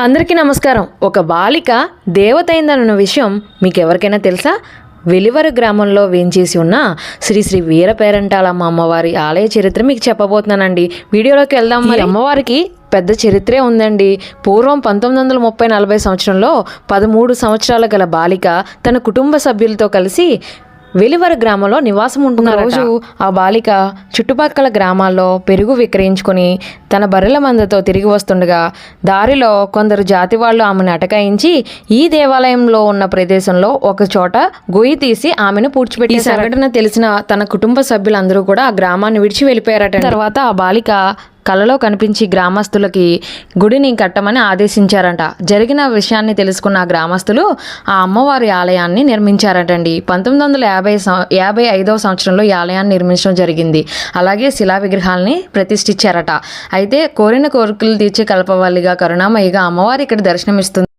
అందరికీ నమస్కారం. ఒక బాలిక దేవత అయిందన్న విషయం మీకు ఎవరికైనా తెలుసా? వెలివర గ్రామంలో వేంచేసి ఉన్న శ్రీ శ్రీ వీరపేరంటాలమ్మ అమ్మవారి ఆలయ చరిత్ర మీకు చెప్పబోతున్నానండి. వీడియోలోకి వెళ్దాం మరి. అమ్మవారికి పెద్ద చరిత్రే ఉందండి. పూర్వం పంతొమ్మిది వందల ముప్పై నలభై సంవత్సరంలో పదమూడు సంవత్సరాల గల బాలిక తన కుటుంబ సభ్యులతో కలిసి వెలివర గ్రామంలో నివాసం ఉంటున్న రోజు ఆ బాలిక చుట్టుపక్కల గ్రామాల్లో పెరుగు విక్రయించుకొని తన బర్రెల మందతో తిరిగి వస్తుండగా దారిలో కొందరు జాతి వాళ్ళు ఆమెను అటకాయించి ఈ దేవాలయంలో ఉన్న ప్రదేశంలో ఒక చోట గొయ్యి తీసి ఆమెను పూడ్చిపెట్టి సంఘటన తెలిసిన తన కుటుంబ సభ్యులందరూ కూడా ఆ గ్రామాన్ని విడిచి వెళ్ళిపోయారట తర్వాత ఆ బాలిక కలలో కనిపించి గ్రామస్తులకి గుడిని కట్టమని ఆదేశించారంట. జరిగిన విషయాన్ని తెలుసుకున్న గ్రామస్తులు ఆ అమ్మవారి ఆలయాన్ని నిర్మించారటండి. పంతొమ్మిది వందల యాభై యాభై ఐదవ సంవత్సరంలో ఈ ఆలయాన్ని నిర్మించడం జరిగింది. అలాగే శిలా విగ్రహాల్ని ప్రతిష్ఠించారట. అయితే కోరిన కోరికలు తీర్చే కల్పవల్లిగా కరుణామయ్యగా అమ్మవారి ఇక్కడ దర్శనమిస్తుంది